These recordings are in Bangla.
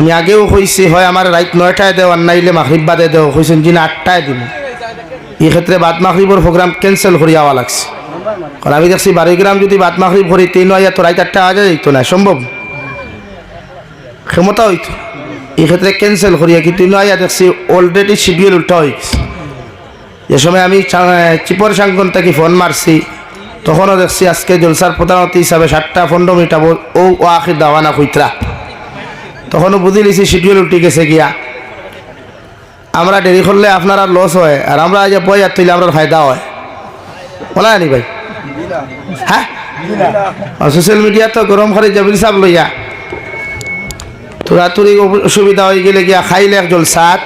আমি আগেও কইছি, হয় আমার রাত নয়টায় দেও, আর নাইলে মাখরিব বাদে দেও। কইছেন যিনি আটটায় দিন এই ক্ষেত্রে বাদ মাখরিবর প্রোগ্রাম ক্যান্সেল করি আওয়া লাগছে। কারণ আমি দেখছি বারোই গ্রাম যদি বাদ মাখরিব করি, তিন হয় তো রাত আটটা আওয়া যাইতো না, সম্ভব? ক্ষমতা হইতো। এই ক্ষেত্রে ক্যান্সেল করিয়া কিন্তু নয়া দেখছি অলরেডি শিডিউল উল্টা হয়ে গেছে। যে সময় আমি চিপর সাংগন থেকে ফোন মারছি, তখনও দেখছি, আজকে জলসার প্রধানমন্ত্রী হিসাবে সাতটা পনেরো মিনিট ও আখির দাওয়ানা কইতরা। তখনও বুঝি লিছি শিডিউল উল্টে গেছে গিয়া। আমরা দেরি করলে আপনারা লস হয়, আর আমরা যে আর তুইলে আমরা ফায়দা হয়। বলা নি ভাই? হ্যাঁ? সোশ্যাল মিডিয়া তো গরম করে জাবির সাহেব লইয়া। তোরাতুরি অসুবিধা হয়ে গেলে গিয়া খাইলে একজন জলসাত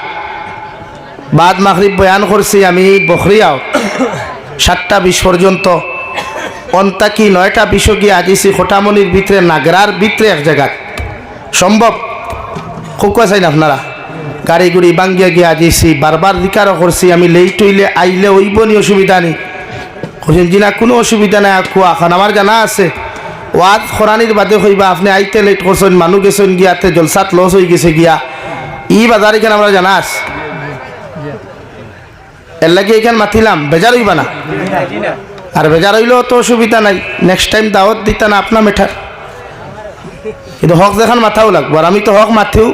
বাদ মাখরিব বয়ান করছি আমি বখরিয়াও সাতটা বিশ পর্যন্ত। অন্তাকি নয়টা বিশ গিয়ে আজিছি খোটামনির ভিতরে নাগরার ভিতরে এক জায়গাত সম্ভব? খুব চাই না আপনারা? গাড়ি গুড়ি বাঙ্গিয়া গিয়ে আজিছি বারবার দিকারও করছি আমি লেট হইলে আইলে ওইব নি অসুবিধা নেই। কৈছেন জিনা, কোনো অসুবিধা নাই কোয়া এখন আমার জানা আছে। ওয়াজ খরানির বাদে হইবা, আপনি আইতে লেট করছেন মানুহ গেছেন গিয়াতে জলসাত লস হয়ে গেছে গিয়া। ই বাজার এখানে আমরা জানা আছে? এর লাগে এখানে মাতিলাম বেজার হইবা না? আর বেজার হইলেও তো অসুবিধা নাই। নেক্সট টাইম দাওয়াত দিতা না, আপনা মেঠার কিন্তু হক দেখান মাথাও লাগবো আর আমি তো হক মাথেও।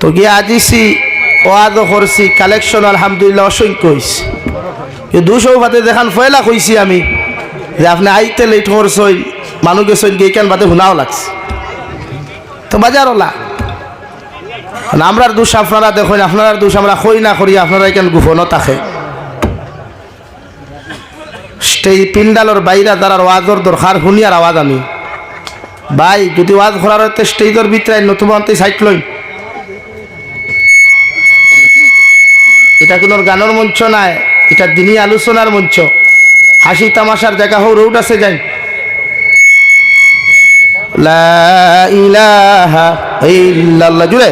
তো গিয়ে আজিছি ওয়াদও করছি কালেকশন আলহামদুলিল্লাহ অসংখ্য হয়েছে দুশো বাদে দেখান ফয়লা কইছি আমি, যে আপনি আইতে লেট করছই মানুষ গেছেন গেইকান বাদে শুনাও লাগছে। তো বাজার ওলা আমরার দোষ আপনারা দেখুন আপনার দোষ আমরা কই না করি, আপনারা এখান গোপনও থাকে স্টেজ পিন্ডালর বাইরা দ্বারার ওয়াজর দরকার, শুনিয়ার আওয়াজ আমি। ভাই, যদি ওয়াজ করার হতে স্টেজের ভিতরে নতুন সাইট লই এটা কোনো গানের মঞ্চ নাই? এটা দিনই আলোচনার মঞ্চ। হাসি তামাশার জায়গা হোক, রোড আছে যাই। লা ইলাহা ইল্লাল্লাহ, জুড়ে।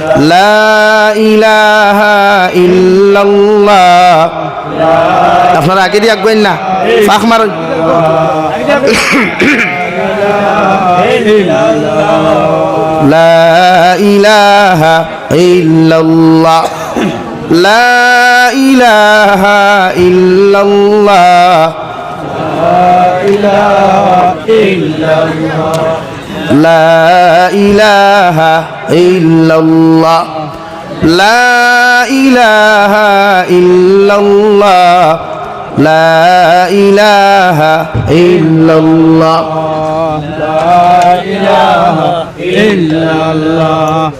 লা ইলাহা ইল্লাল্লাহ। লা ইলাহা ইল্লাল্লাহ লা ইলাহা ইল্লাল্লাহ। লা ইলাহা ইল্লাল্লাহ। আপনারা আগে দিয়ে আগুয়েন না ফাঁক মার لا إله إلا الله لا إله إلا الله لا إله إلا الله لا إله إلا الله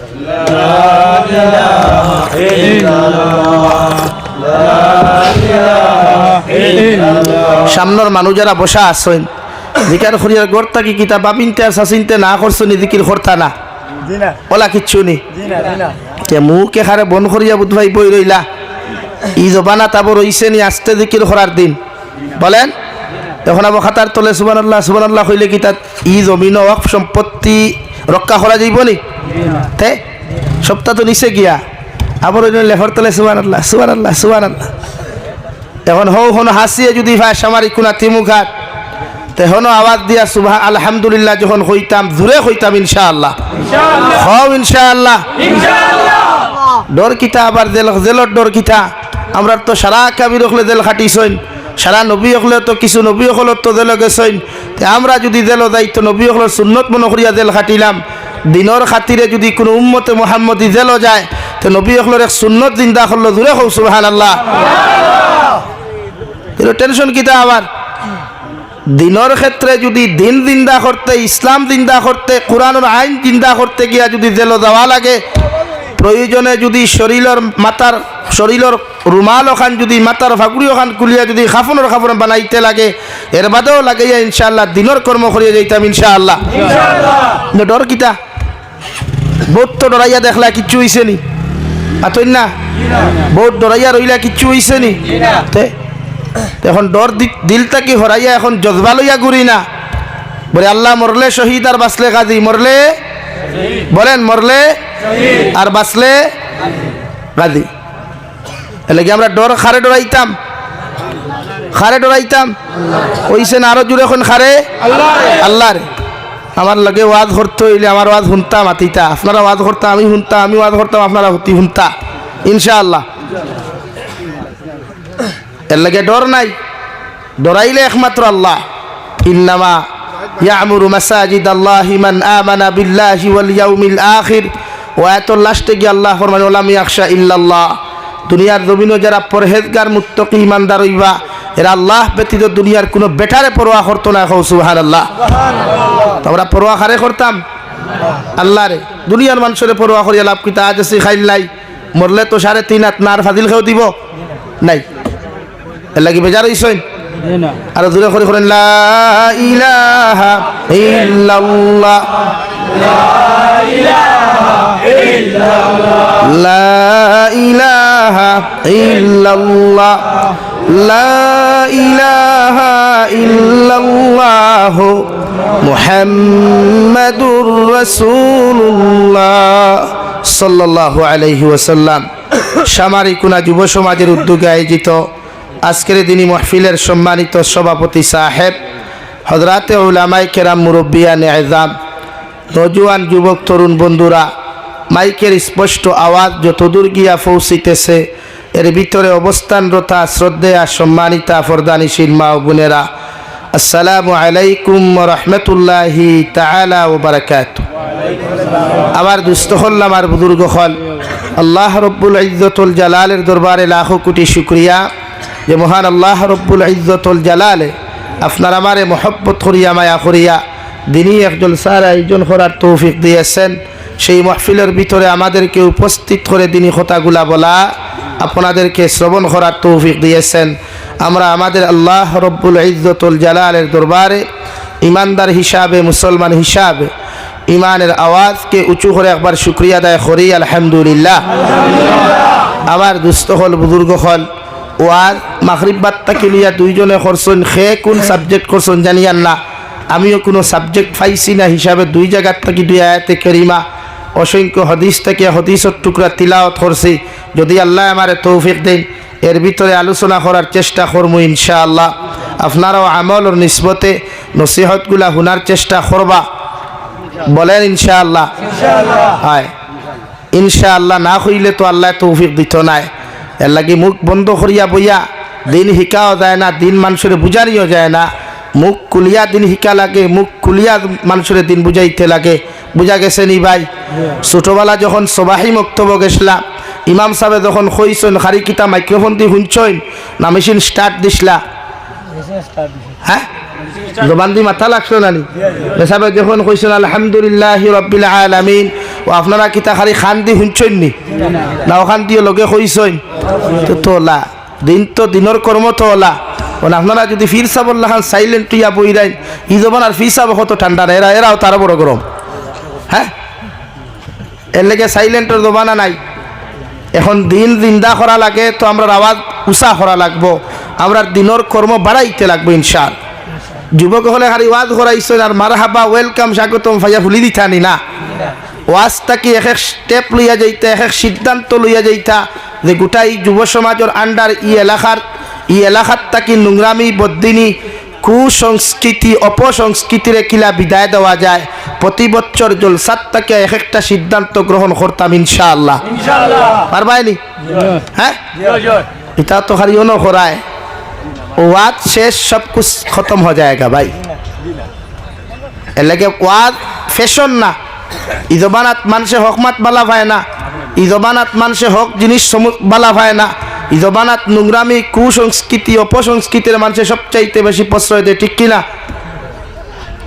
لا إله إلا الله সামনের মানুষ যারা বসা আসছেন জিকার খরিয়ার গড়তা কি কিতা বাবিনতে আর সাসিনতে না করছ নি দিকির খরতা না? ওলা কিচ্ছু নি? তে মুখে খারে বন করিয়া বুধভাই বই রইলা। ই জবানা তাব রইছে নি আস্তে দিকির খরার দিন। বলেন? এখন আবার খাতার তলে সুবান আল্লাহ সুবান আল্লাহ কইলে কি তাত ই জমিন ওয়াকফ সম্পত্তি রক্ষা করা যাইব নি? তে? সপ্তাহ তো নিচে গিয়া। আবার ওই লেখর তলে সুবান আল্লাহ সুবান আল্লাহ সুবান আল্লাহ এখন হৌ হন হাসিয়ে যদি ভাই সামারি কুনা তিমুখাত তেহনো আওয়াজ দিয়া সুবাহ আলহামদুলিল্লাহ যখন হইতাম জুড়ে হইতাম ইনশাআল্লাহ। হও ইনশাআল্লাহ। ডর কিতা আবার জেল জেলর ডর কিতা? আমরা তো সারা কাবির হলে জেল খাটিছইন। সারা নবী হলে তো কিছু নবী হলত তো জেল গেছইন। তে আমরা যদি জেল যাই তো নবী হলের সুন্নত মনে করিয়া জেল খাটিলাম। দিনর খাতিরে যদি কোনো উম্মতে মোহাম্মদী জেল যায় তো নবী হলের এক সুন্নত জিন্দা করল দূরে হও সুবাহান আল্লাহ টেনশন কিতা আবার? দিনের ক্ষেত্রে যদি দিন জিন্দা করতে ইসলাম জিন্দা করতে কোরআনের আইন জিন্দা করতে গিয়া যদি জেল যাওয়া লাগে প্রয়োজনে যদি শরীরের মাতার শরীরের রুমাল ওখান যদি মাতার ফাগুড়ি ওখান কুলিয়া যদি খাফনের খাফন বানাইতে লাগে এর বাদেও লাগে ইনশাআল্লাহ দিনের কর্ম করিয়া যাইতাম ইনশাআল্লাহ। ডর কিতা বহুত তো ডরাইয়া দেখলা কিচ্ছু হইছে নি? আতই না? বহুত ডরাইয়া রইলা কিচ্ছু হইছে নি? এখন ডর দিলটা কি হরাইয়া এখন জজবা লইয়া ঘুরি না? বলে, আল্লাহ মরলে শহীদ আর বাসলে গাজী। মরলে? বলেন, মরলে আর বাসলে গাজী। এলে কি আমরা ডর খারে ডরাইতাম? খারে ডরাইতাম? ওইসে না আরও জুড়ে এখন খারে? আল্লাহ রে আমার লগে ওয়াজ করতে হইলে আমার ওয়াজ শুনতাম আতিতা। আপনারা ওয়াজ করতাম, আমি শুনতাম আমি ওয়াজ করতাম, আপনারা হুতি শুনতা ইনশাআল্লাহ। এর লাগে ডর নাই। ডরাইলে একমাত্র আল্লাহ। ইন্নামা ইয়ামুরু মাসাজিদ আল্লাহ মান আমানা বিল্লাহি ওয়াল ইয়াউমিল আখির। ও এত লাস্টে গিয়ে আল্লাহ ফরমান ওলাম ইয়াখশা ইল্লাল্লাহ। দুনিয়ার জমিনও যারা পরহেজগার মুত্তকি ইমানদার হইবা এরা আল্লাহ ব্যতীত দুনিয়ার কোনো বেটারে পরোয়া করতো না হৌ সুবাহান আল্লাহ তোমরা পরোয়া খারে করতাম? আল্লাহ রে দুনিয়ার মানুষের পরোয়া করিয়া লাভ কিতা আজ আছে খাইল নাই। মরলে তো সাড়ে তিন হাত নার ফাদিল খেয়েও দিব? নাই। এর লাগি বেজার হইসইন আর দূরে করে করেন লা ইলাহা ইল্লাল্লাহ। লা ইলাহা ইল্লাল্লাহ। লা ইলাহা ইল্লাল্লাহ। মুহাম্মাদুর রাসূলুল্লাহ। সাল্লাল্লাহু আলাইহি ওয়াসাল্লাম। সামারিকুনা যুব সমাজের উদ্যোগে আয়োজিত আজকের দিনই মহফিলের সম্মানিত সভাপতি সাহেব হজরাতে উলামাই কেরাম মুরব্বিয়ান এজাম নজুয়ান যুবক তরুণ বন্ধুরা, মাইকের স্পষ্ট আওয়াজ যতদূর গিয়া পৌঁছিতেছে, এর ভিতরে অবস্থানরতা শ্রদ্ধেয়া সম্মানিতা ফরদানিশীল মা বোনেরা, আসসালামু আলাইকুম রহমতুল্লাহি তালা ও বারাকাত আমার আমার বুজুর্গ হল, আল্লাহ রব্বুল ইজ্জতুল জালালের দরবারে লাখো কোটি শুক্রিয়া। যে মহান আল্লাহ রব্বুল ইজ্জতুল জালালে, আপনার আমারে মহব্বত করিয়া, মায়া করিয়া, দিনই একজন স্যার আয়োজন করার তৌফিক দিয়েছেন। সেই মহফিলের ভিতরে আমাদেরকে উপস্থিত করে দিনই কথাগুলা বলা, আপনাদেরকে শ্রবণ করার তৌফিক দিয়েছেন। আমরা আমাদের আল্লাহ রব্বুল ইজ্জতুল জালালের দরবারে ইমানদার হিসাবে, মুসলমান হিসাবে ইমানের আওয়াজকে উঁচু করে একবার শুক্রিয়া আদায় করি, আলহামদুলিল্লাহ। আমার দুস্থ হল, বুজুর্গ হল ওয়াজ মাগরিব বাত্তাকে লিয়া দুইজনে করছেন খে কোন সাবজেক্ট করছেন জানিয়ান না আমিও কোনো সাবজেক্ট পাইছি না হিসাবে দুই জায়গার থেকে দুই আয়াতে করিমা। অসংখ্য হদিস থেকে হদিসের টুকরা তিলাওয়াত করছি। যদি আল্লাহ আমারে তৌফিক দেন এর ভিতরে আলোচনা করার চেষ্টা করব ইনশাআল্লাহ। আপনারাও আমলর নিসবতে নসিহতগুলা শোনার চেষ্টা করবা। বলেন ইনশাআল্লাহ। হয়। ইনশাআল্লাহ না হইলে তো আল্লাহ তৌফিক দিত নাই। এর লাগি মুখ বন্ধ করিয়া বইয়া দিন শিকাও যায় না, দিন মানুষের বুঝানিও যায় না। মুখ কুলিয়া দিন শিকা লাগে, মুখ কুলিয়া মানুষের দিন বুঝাইতে লাগে। বুঝা গেছে নি ভাই? ছোটবেলা যখন সবাহি মক্তব গেছিলাম, ইমাম সাহেব যখন কইছেন, খারি কিতা মাইক্রোফোন দিয়ে শুনছইন না মেশিন স্টার্ট দিছিলা? হ্যাঁ? জবান মাথা লাগছো নানি? সাহেব যখন কইছেন, আলহামদুলিল্লাহ আলামিন, ও আপনারা কিতা খালি খান দি শুনছইন নি? না, ওখান দিয়ে লগে কইছইন। দিন তো দিনের কর্ম তো ওলা। মানে আপনারা যদি ফির সাবল্লা সাইলেন্ট ইয়া বই দেন ই জবান আর ফির সাব কত ঠান্ডা এরা এরাও তারা বড় গরম। হ্যাঁ? এর লেগে সাইলেন্টের জমানা নাই। এখন দিন জিন্দা করা লাগে, তো আমরা আওয়াজ উষা করা লাগবো। আমরা দিনের কর্ম বাড়াইতে লাগবো ইনশাল। যুবক হলে খালি ওয়াজ করাইছেন, আর মার হাবা ওয়েলকাম স্বাগতম, ভাইয়া ভুলি দিতানি না। ওয়াজটাকে এক এক স্টেপ লইয়া যাইতা, এক এক সিদ্ধান্ত লইয়া যাইতা? যে গোটাই যুব সমাজের আন্ডার ই এলাকার ই এলাকার তাকি নোংরামি বদিনী কুসংস্কৃতি অপসংস্কৃতিরে কিলা বিদায় দেওয়া যায়। প্রতি বছর জলসাত তাকে এক একটা সিদ্ধান্ত গ্রহণ করতাম ইনশাআল্লাহ। পারবাইনি হ্যাঁ? এটা তো খালি অন করায় ওয়াজ শেষ সব কুছ খতম হয়ে যায়গা ভাই। এর লাগে ওয়াজ ফ্যাশন না। ই জবানাত মানুষে হকমাত বালা পায় না। ই জবানাত মানুষে হক জিনিস বালা পায় না। ই জবানাত নোংরামি, কুসংস্কৃতি, অপসংস্কৃতির মানুষে সবচাইতে বেশি প্রশ্রয় দেয়, ঠিক কিনা?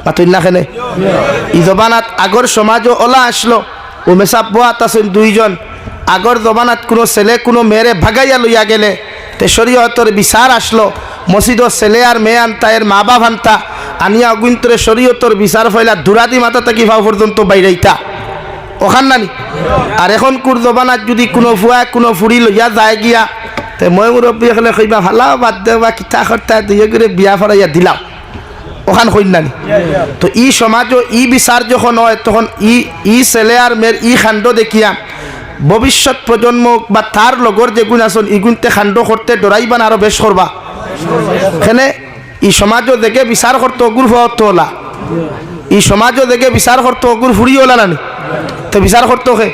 পাতুই না খেলে? ই জবানাত আগর সমাজও ওলা আসলো। ও বোয়াত আছেন দুইজন। আগর জবানাত কোনো ছেলে, কোনো মেয়েরে ভাগাইয়া লইয়া গেলে, তে শরীয়তর বিচার আসলো। মসজিদর ছেলে আর মেয়ে আনতা, এর মা বাপ আনতা। আনিয়া অগুন্তরে শরীয়তর বিচার ফয়লা দুরাদি মাথা থাকি ভাও পর্যন্ত বাইরাইতা। ওখান নানি। আর এখন কুর জবানাত যদি কোনো ফুয়া কোনো ফুরি লইয়া যায় গিয়া, তে মই মুরব্বী এখানে কইবা ভালা বাদ দে, বা কিতা কর্তা দুই করে বিয়া ফরাইয়া দিলাম ওখান নানি। তো ই সমাজও ই বিচার যখন হয়, তখন ই ই ছেলে আর মেয়ের ই খাণ্ড দেখিয়া ভবিষ্যৎ প্রজন্ম বা তার লগর যে গুণ আসন ইগুণতে খাণ্ড করতে ডরাইবান আরও বেশ করবা এখানে ই সমাজও দেখে বিচার করতে অগুর হওয়ার ওলা ই সমাজও দেখে বিচার করতে অগুর ফুরিয়ে ওলা নানি তো বিচার করতো হে।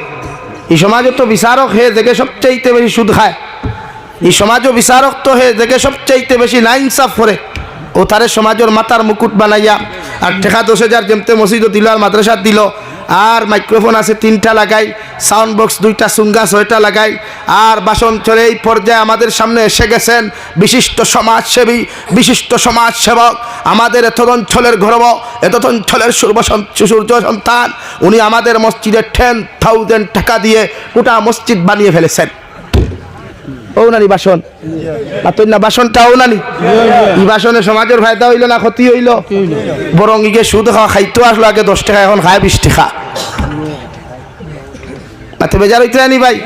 এই সমাজও তো বিচারক হে, দেখে সবচাইতে বেশি সুদ খায়। এই সমাজও বিচারক তো হে, দেখে সবচাইতে বেশি না ইনসাফ করে। ও তারে সমাজের মাতার মুকুট বানাইয়া আর টেকা দশ হাজার যেমতে মসজিদও দিল আর মাদ্রাসার দিল। আর মাইক্রোফোন আছে তিনটা লাগাই সাউন্ড বক্স দুইটা, সুঙ্গা ছয়টা লাগাই, আর বাসন চলে এই পর্যায়ে আমাদের সামনে এসে গেছেন বিশিষ্ট সমাজসেবী, বিশিষ্ট সমাজসেবক, আমাদের এত অঞ্চলের গর্ব এত অঞ্চলের সূর্য সন- সূর্য সন্তান, উনি আমাদের মসজিদের টেন থাউজেন্ড টাকা দিয়ে গোটা মসজিদ বানিয়ে ফেলেছেন। ও নানি বাসন। আর তোর না, বাসনটা ও নানি ই বাসনে সমাজের ফায়দা হইল না, ক্ষতি হইল। বরং ইগে সুদ খাওয়া, খাইতো আসলো আগে দশ টাকা, এখন খায় বিশ টাকা। মাতে বেজার হইতে আনি ভাই।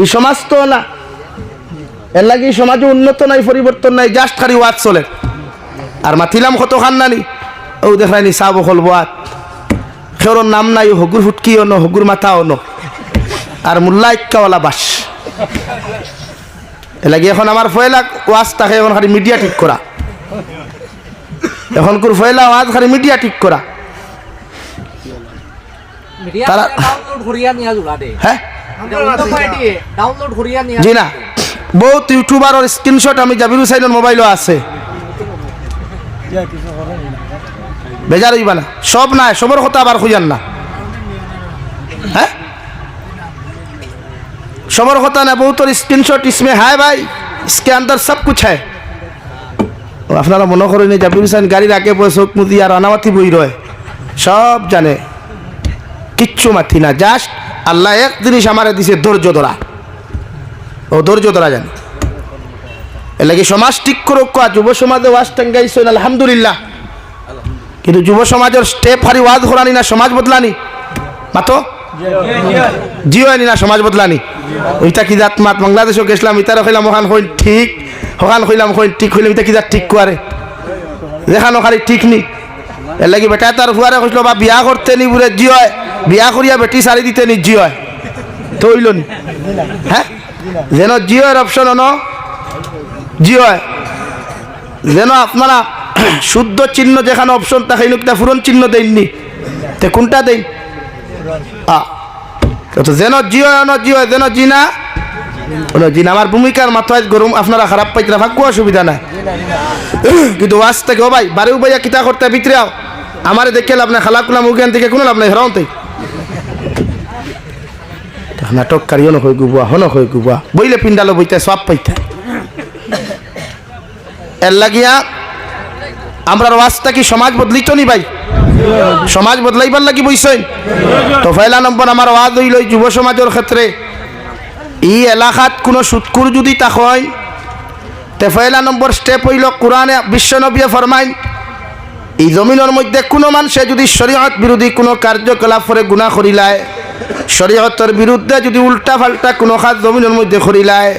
এই সমাজ তো না। এর লাগে সমাজে উন্নত নাই, পরিবর্তন নাই, জাস্ট খালি ওয়াজ চলে। আর মাতিলাম কত খান নানি? ও দেখায়নি চাহ বকল বোয়াত। খেওর নাম নাই, হগুর ফুটকি অন হগুর মাথা অন আর মোল্লা ইক্কাওয়ালা বাস। এলাকি এখন আমার ফয়লা ওয়াজ থাকে এখন খালি মিডিয়া ঠিক করা। এখন কোর ফয়লা ওয়াজ খালি মিডিয়া ঠিক করা। তারা- দে। হ্যাঁ? জি না। বহুত আমি মোবাইলও আছে। বেজার হইবা না। সব নাই সবর কথা আবার খুঁজান না। হ্যাঁ সবর কথা না বহুতর স্ক্রিনশট इसमें है भाई इसके अंदर सब कुछ है ও আপনারা মনে করেন এই জাবির হুসাইন গাড়ির আগে বসে চোখ মুদি আর রানামাতি বই রয় সব জানে কিচ্ছু মাথি না জাস্ট আল্লাহ এক জিনিস আমারে দিছে ধৈর্য ধরা ও ধৈর্য ধরা জানে এর লাগে সমাজ ঠিক করো কোয়া যুব সমাজে ওয়াজ টাঙ্গাইছেন আলহামদুলিল্লাহ কিন্তু যুব সমাজের স্টেপ হারি ওয়াজ করানি না সমাজ বদলানি মাতো জিও আনি না সমাজ বদলানি। ওইটা কি জাত মাত? বাংলাদেশও গেছিলাম, ইতারও কইলাম ওখান কইন ঠিক ওখান কইলাম কইন ঠিক কইলাম ইটা কি জাত ঠিক কোয়ারে? দেখানো খালি ঠিক নি। এর লাগি বেটা তার ফুয়ারে কইছিল, বা বিয়া করতে নি বুড়ে জি হয় বিয়া করিয়া বেটি সারি দিতে নি জি হয় তো হইল নি। হ্যাঁ? যেন জিওর অপশন অন জিও যেন আপনারা শুদ্ধ চিহ্ন যেখানে অপশন থাকে একটা ফুরন চিহ্ন দেননি তে কোনটা দেন তো যেন জিও অন জিও যেন জিনা জিন আমার ভূমিকার মাথায় গরম আপনারা খারাপ পাইতে ভাগ্য অসুবিধা নাই। কিন্তু ওয়াজ থেকে ও ভাই বারে উবাইয়া কিতা করতে ভিতরে আও। আমারে দেখে লাভ নাই খালা কুলা মুখেন থেকে কোনো লাভ নাই হেরাউতে নাটক কারিও নকই গুবুয়া হন নকই গুবুয়া বইলে পিন্ডালো বইতে সব পাইতে এর লাগিয়া আমরা ওয়াজটা কি সমাজ বদলিত নি ভাই। সমাজ বদলাইবার লাগি বইছেন। তো পয়লা নম্বর আমার ওয়াজ হইল যুব সমাজের ক্ষেত্রে। ই এলাকাত কোনো সুৎকুর যদি তা হয়, তে পয়লা নম্বর স্টেপ হইল কোরআনে বিশ্বনবীয়ে ফরমাইন এই জমিনের মধ্যে কোনো মানুষে যদি শরীয়ত বিরোধী কোনো কার্যকলাপ করে গুণা করিলায়, শরীয়তের বিরুদ্ধে যদি উল্টা পাল্টা কোনো খাত জমিনের মধ্যে করিলায়,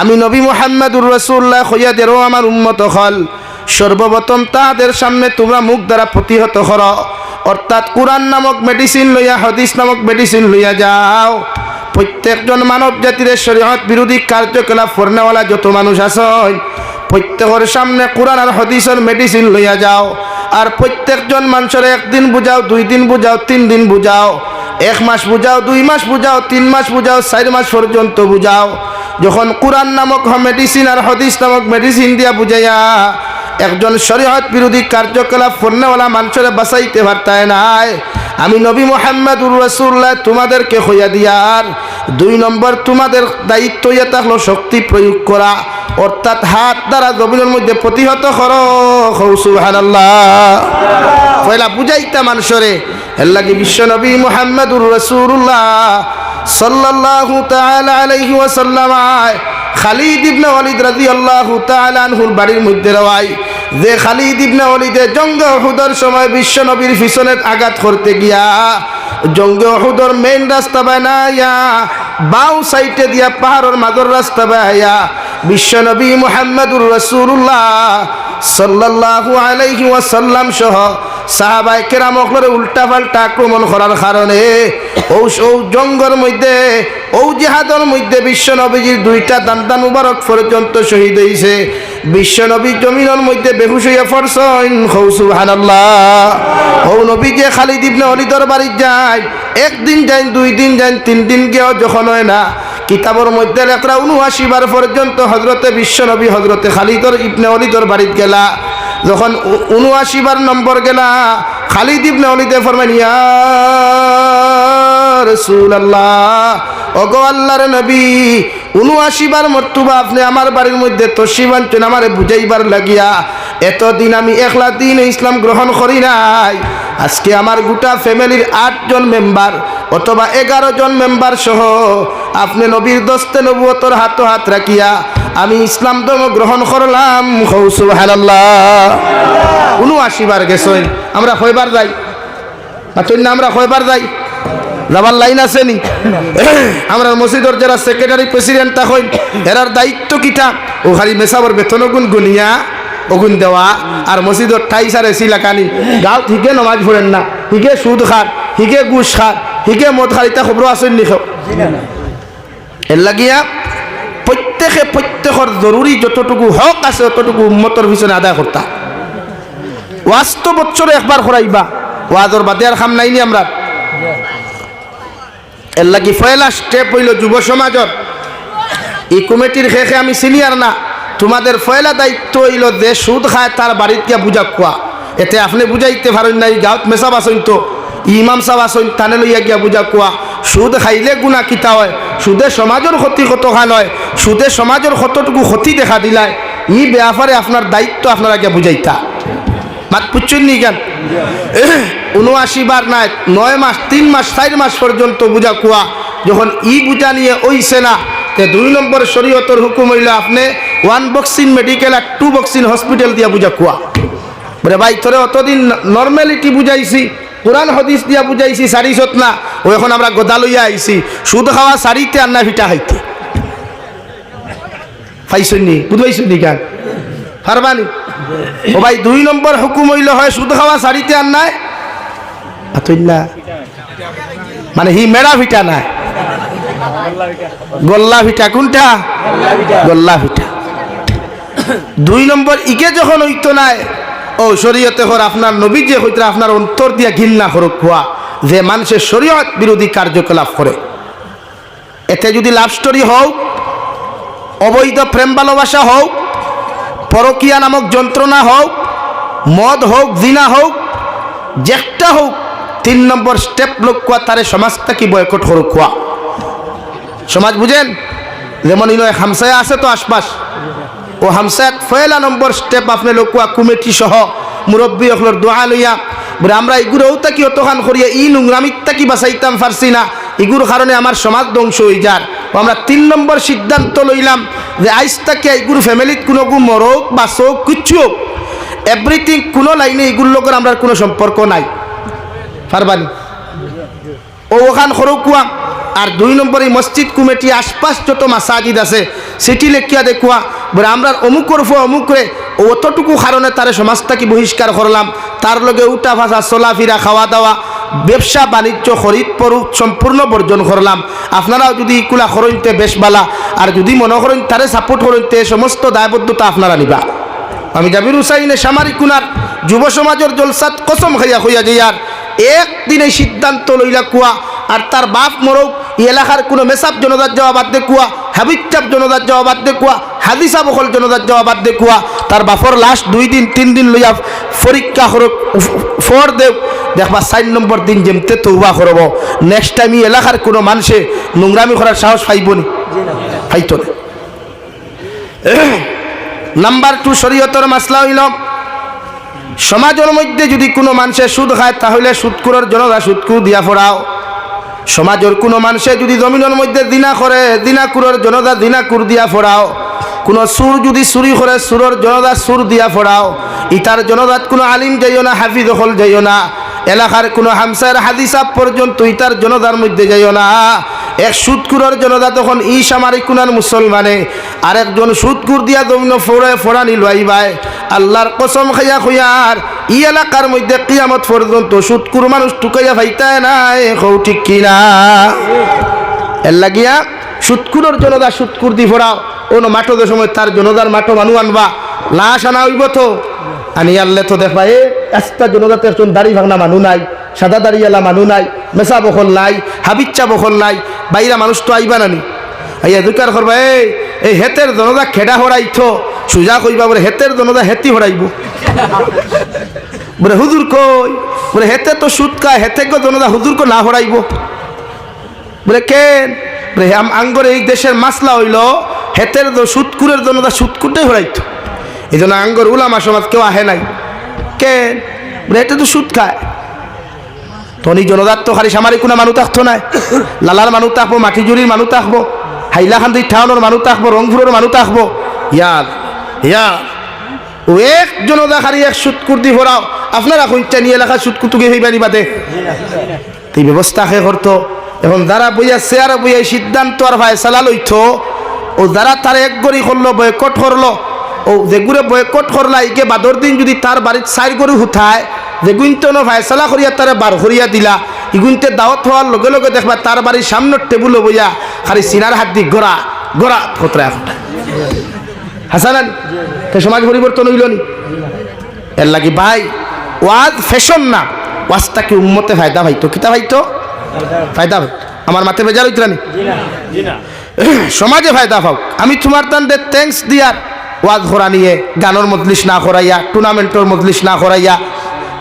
আমি নবী মোহাম্মদুর রসুল্লাহ হইয়াদেরও আমার উন্মত হল। সর্বপ্রথম তাহাদের সামনে তোমরা মুখ দ্বারা প্রতিহত কর অর্থাৎ কোরআন নামক মেডিসিন লইয়া, হদিস নামক মেডিসিন লইয়া যাও। প্রত্যেকজন মানব জাতির শরীয়ত বিরোধী কার্যকলাপ ফরনেওয়ালা যত মানুষ আছেন, প্রত্যেকের সামনে কোরআন আর হদিসের মেডিসিন লইয়া যাও। আর প্রত্যেকজন মানুষের একদিন বুঝাও, দুই দিন বুঝাও, তিন দিন বুঝাও, এক মাস বুঝাও, দুই মাস বুঝাও, তিন মাস বুঝাও, চার মাস পর্যন্ত বুঝাও। যখন কোরআন নামক মেডিসিন আর হদিস নামক মেডিসিন দিয়া বুঝাইয়া একজন শরীয়ত বিরোধী কার্যকলাপ ফন্যওয়ালা মানুষের বাঁচাইতে পারতায় নাই। আমি নবী মোহাম্মদুর রসুল্লাহ তোমাদেরকে হইয়া দিয়ার দুই নম্বর তোমাদের দায়িত্ব ইয়ে থাকল শক্তি প্রয়োগ করা। অর্থাৎ হাত দ্বারা জমিনের মধ্যে প্রতিহত করো। পয়লা বুঝাইতা মানুষরে। এর লাগে বিশ্ব নবী মোহাম্মদুর রসুল্লাহ সাল্লাল্লাহু তাআলা আলাইহি ওয়াসাল্লাম খালিদ ইবনে ওয়ালিদ রাদিয়াল্লাহু তাআলা আনহুর বাড়ির মধ্যে রওয়াই যে খালিদ ইবনে ওয়ালিদে জঙ্গ উহুদের সময় বিশ্ব নবীর পিছনে আঘাত করতে গিয়া জঙ্গ উহুদের মেইন রাস্তা বানাইয়া বাউ সাইডে দিয়া পাহাড়ের মাঝের রাস্তা বানাইয়া বিশ্ব নবী মুহাম্মদুর রাসূলুল্লাহ সাল্লাল্লাহু আলাইহি ওয়াসাল্লাম সহ সাহাবাই কেরাম অকলরে উল্টা পাল্টা আক্রমণ করার কারণে ও ও জঙ্গর মধ্যে ও জিহাদর মধ্যে বিশ্ব নবীজির দুইটা দান্দান মুবারক পর্যন্ত শহীদ হয়েছে বিশ্ব নবী জমিনের মধ্যে বেহুশ হইয়া পড়ছেন। হৌ সুবহানাল্লাহ। ও নবী যে খালিদ ইবনে অলিদর বাড়ি যায়। একদিন যাই দুই দিন যাই তিন দিন গিয়েও যখন হয় না। কিতাবর মধ্যে লেখরা উনআশি বার পর্যন্ত হজরতে বিশ্ব নবী হজরতে খালিদর ইবনে অলিদর বাড়িত গেলা। যখন উনআশি বার নম্বর গেলা, খালিদ ইবনে অলিদে ফরমান ইয়া রাসূলুল্লাহ, ওগো আল্লাহর নবী উনআশি বার মর্তুবা আপনি আমার বাড়ির মধ্যে তসিব আনছেন আমারে বুঝাইবার লাগিয়া। এতদিন আমি একলা দিন ইসলাম গ্রহণ করি নাই। আজকে আমার গোটা ফ্যামিলির আটজন মেম্বার অথবা এগারো জন মেম্বার সহ আপনি নবীর দস্তে নবুয়তর হাত হাত রাখিয়া আমি ইসলাম ধর্ম গ্রহণ করলাম। সুবহানাল্লাহ। উনআশি বার গেছই আমরা কয়বার যাই? বাতুন না, আমরা কয়বার যাই? যাবার লাইন আছে নি? আমরা মসজিদর যারা সেক্রেটারি প্রেসিডেন্ট তখন এরার দায়িত্ব কিটা? ও খালি মেসাবর বেতন গুণ গুনিয়া অগুন দেওয়া। আর মসজিদর ঠাই সারে সিলাকানি। গাঁও হিকে নমাজ পড়েন না। হিকে সুদ খার হিকে গুস খার হিকে মদ খার ইতা খবর আসেন নি এর লাগিয়া প্রত্যেকে প্রত্যেকের জরুরি যতটুকু হক আছে, ততটুকু উন্মতর পিছনে আদায় করতা। ওয়াস্ত বছরে একবার করাইবা ওয়াজর বাদে আর খাম নাইনি আমরা। এর লাগি পয়লা স্টেপ হইল যুব সমাজর। এই কমিটির শেষে আমি সিনিয়র না। তোমাদের পয়লা দায়িত্ব হইল যে সুদ খায়, তার বাড়িত গিয়া বুঝা খোয়া। এতে আপনি বুঝাইতে পারেন নাই গাঁত মেসাব আসইন তো, ইমাম সাহ আসইন তানে লইয়া গিয়া বুঝা কোয়া সুদ খাইলে গুণা কিতা হয়? সুদে সমাজের ক্ষতি কত খান হয়? সুদে সমাজের কতটুকু ক্ষতি দেখা দিলায়। ই ব্যাপারে আপনার দায়িত্ব আপনারা গিয়া বুঝাইতা মাত পুচ্ছুন নি কেন? উনআশি বার নাই, নয় মাস, তিন মাস চার মাস পর্যন্ত বুঝা কুয়া যখন ই বুঝা নিয়ে ওইছে না, তে দুই নম্বর শরীয়তর হুকুম হইল আপনি ওয়ান বক্সিন মেডিকেল আর টু বক্সিন হসপিটাল দিয়া বুঝা কুয়া বলে ভাই তোরে অতদিন নর্মালিটি বুঝাইছি কোরআন হদিস দিয়া বুঝাইছি সারিছত না ও এখন আমরা গোদা লইয়া আইছি। সুদ খাওয়া সারিতে আর না ভিটা খাইতে। পাইছনি বুঝবাইছনি কেন? হারবানি ও ভাই, দুই নম্বর হুকুম হইল হয়, সুদ খাওয়া সারিতে আর নাই। আতইল্লা মানে হি মেড়া ভিটা নাই। গোল্লা ভিটা কোনটা? গোল্লা ভিটা। দুই নম্বর ইকে যখন হইতো নাই ও শরীয়তে হর আপনার নবী যে হইতে আপনার অন্তর দিয়া ঘিন্না করুক হওয়া যে মানুষের শরীয়ত বিরোধী কার্যকলাপ করে। এতে যদি লাভ স্টোরি হোক অবৈধ প্রেম ভালোবাসা হোক পরকিয়া নামক যন্ত্রণা হোক মদ হোক জিনা হোক যেটা হোক তিন নম্বর স্টেপ লোক কোয়া, তারে সমাজটা কি বয়কট করুক কোয়া। সমাজ বুঝেন? যেমন ইনো হামসায়া আছে তো আশপাশ। ও হামসায়াত ফয়লা নম্বর স্টেপ আপনি লোকুয়া কমিটি সহ মুরব্বী অখলর দোয়া লইয়া, বলে আমরা ইগুরও তাকি অতখান করিয়া ই নোংরামিত তাকি বাঁচাইতাম পারছি না। ইগুর কারণে আমার সমাজ ধ্বংস হয়ে যার। আমরা তিন নম্বর সিদ্ধান্ত লইলাম যে আইস তাকে ইগুর ফ্যামিলিত কোনো গু মরক বা চোখ কিচ্ছু হোক। এভরিথিং কোনো লাইনে এগুলোর লোকের আমরা কোনো সম্পর্ক নাই। পারবানি ও ওখান সরকুয়া, আর দুই নম্বর এই মসজিদ কমিটি আশপাশ যত মাসাজিদ আছে সেটি লেখিয়া দেখুয়া, বলে আমরা অমুকর ফো অমুকরে অতটুকু কারণে তারে সমাজটাকে বহিষ্কার করলাম। তার লগে উঠা ভাষা চলাফিরা খাওয়া দাওয়া, ব্যবসা, বাণিজ্য, খরিদ পরুক সম্পূর্ণ বর্জন করলাম। আপনারাও যদি ইকুলা খরইতে বেশ বালা আর যদি মনে করেন তারে সাপোর্ট করইতে সমস্ত দায়বদ্ধতা আপনারা নিবা। আমি জাবির হুসাইনে সামারি কুনার যুব সমাজের জলসাত কসম খাইয়া হইয়া যাইয়ার একদিনে সিদ্ধান্ত লইলা কুয়া, আর তার বাপ মরক এলাকার কোনো মেসাব জনতার যাওয়া বাদ দে কুয়া হাবিচাপ জনতার যাওয়া বাদ দে কুয়া, হাদিসা বকল জনতার যাওয়া বাদ দে কুয়া। তার বাপর লাস্ট দুই দিন, তিন দিন লইয়া পরীক্ষা করক ফর দেব দেখবা চার নম্বর দিন যেমতে তৌবা করব। নেক্সট টাইম এলাকার কোনো মানুষে নোংরামি করার সাহস পাইব নি? পাইতো না। নাম্বার টু শরীয়তর মাসলা হইল, সমাজের মধ্যে যদি কোনো মানুষের সুদ খায়, তাহলে সুদকুরের জনতা সুদকুর দিয়া ফোড়াও সমাজের কোনো মানুষে যদি জমিনের মধ্যে দিনা করে দিনাকুরের জনতা দিনা দিনাকুর দিয়া ফোড়াও, কোনো সুর যদি চুরি করে, সুরের জনতা সুর দিয়া ফোড়াও, ইতার জনতাত কোনো আলিম যাইও না হাফিজ হল যাইও না, এলাকার কোনো হামসার হাদিসাব পর্যন্ত ইতার জনতার মধ্যে যাইও না। এক সুদকুরের জনতা তখন ই সামারি কুনার মুসলমানে, আরেকজন সুদকুর দিয়া দমিন ফোড়ে ফোড়া নিল আইবাই আল্লাহর কসম খাইয়া খুয়ার ই এলাকার মধ্যে কিয়ামত পর্যন্ত সুদকুর মানুষ টুকাইয়া ভাইতায় নাই হৌ ঠিক কিনা? এর লাগিয়া সুৎকুরের জনদা সুৎকুর দি ফোড়াও কোনো মাঠো সময় তার জনদার মাঠো মানু আনবা, লাশ আনা হইব তো। আনি আনলে তো দেখবা এ একটা জনদাতে একজন দাড়ি ভাঙনা মানু নাই, সাদা দাড়িয়ালা মানু নাই মেসা বখল নাই হাবিচ্চা বখল নাই, বাইরা মানুষ তো আইবা নানি। আইয়া দুকার করবা এই এই হেতের জনদা খেডা হরাইছ সুজা কইবা বলে হেতের জনদা হেতি হরাইব। বলে হুজুর কই, বলে হেতে তো সুদ খায়, হেতে গো জনদা হুজুর কো না হরাইব। বলে কেন? বলে আঙ্গর এই দেশের মাসলা হইল, হেতের দ- সুৎকুরের জন্য তা সুৎকুরটাই হরাইতো। এই জন্য আঙ্গর উলামা সমাজ কেউ আহে নাই। বলে হেতে তো সুদ খায়। তনি জনদার তো খালি সামারি কোনো মানুষ থাকতো নাই। লালার মানুষ থাকব মাটিজুরির মানুষ থাকব হাইলাকান্দি টাউনের মানুষ থাকব রংপুরের মানুষ থাকব ইয়ার ইয়া ও এক জনদা খালি এক সুৎকুর দি ভরাও। আপনারা কইটা নিয়ে এলাকা সুৎকুতুকে হইবানি বাদে। এই ব্যবস্থা সে করতো? এখন যারা বইয়া চেয়ারে বইয়া সিদ্ধান্ত আর ভাই চালা লইতো, ও যারা তার এক গড়ি করল, বয়কট করল ও বয়কট করলা ইকে বাদর দিন যদি তার বাড়ির চার গরু হুঠায় যেগুনতে ন ফায়সালা করিয়া তারে বার করিয়া দিলা ইগুনতে দাওয়াত হওয়ার লগে লগে দেখবা তার বাড়ির সামনের টেবুলে বইয়া খালি সিনার হাত দি গড়া গড়া ফতরা একটা হাসানান তে সমাজ পরিবর্তন হইল নি? এর লাগি ভাই ওয়াজ ফ্যাশন না ওয়াজটা কি উম্মতে ফায়দা ভাইতো কিতা ভাইতো ফায়দা ভাই আমার মাথে বেজার হইতরা নি? সমাজে ফায়দা পাও আমি তোমার তান দে থ্যাঙ্কস দিয়ার ওয়াজ করা নিয়ে গানের মজলিস না করাইয়া টুর্নামেন্টের মজলিস না করাইয়া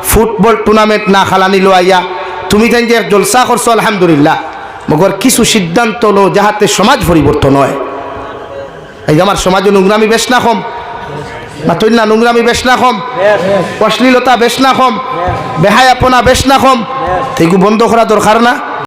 ফুটবল টুর্নামেন্ট না খালানি লোয়াইয়া তুমি তাই যে জলসা করছ, আলহামদুলিল্লাহ। মগর কিছু সিদ্ধান্ত লো যাহাতে সমাজ পরিবর্তন হয়। এই আমার সমাজে নোংরামি বেশ না কম? না নোংরামি বেশ না কম? অশ্লীলতা বেশ না কম? বেহায়াপনা বেশ না কম? এইগু বন্ধ করা দরকার না?